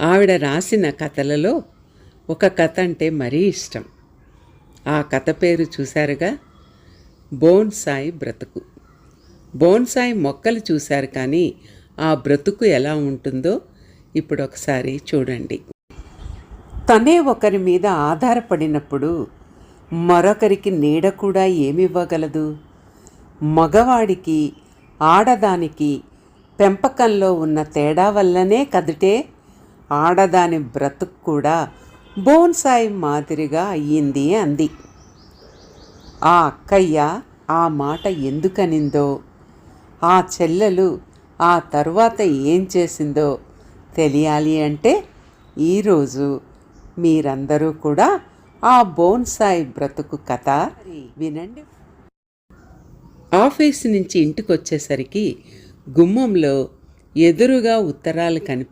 ఆవిడ రాసిన కథలలో ఒక కథ అంటే మరీ ఇష్టం. ఆ కథ పేరు చూశారుగా? బోన్సాయి బ్రతుకు. బోన్సాయి మొక్కలు చూశారు కానీ ఆ బ్రతుకు ఎలా ఉంటుందో ఇప్పుడు ఒకసారి చూడండి. తనే ఒకరి మీద ఆధారపడినప్పుడు మరొకరికి నీడ కూడా ఏమివ్వగలదు? మగవాడికి ఆడదానికి పెంపకంలో ఉన్న తేడా వల్లనే కదిటే ఆడదాని బ్రతుకు కూడా బోన్సాయి మాదిరిగా అయ్యింది అంది. ఆ అక్కయ్య ఆ మాట ఎందుకనిందో? ఆ చెల్లెలు ఆ తరువాత ఏం చేసిందో తెలియాలి అంటే ఈరోజు మీరందరూ కూడా ఆ బోన్సాయి బ్రతుకు కథ వినండి. ఆఫీస్ నుంచి ఇంటికి వచ్చేసరికి గుమ్మంలో ఎదురుగా ఉత్తరాలు కనిపి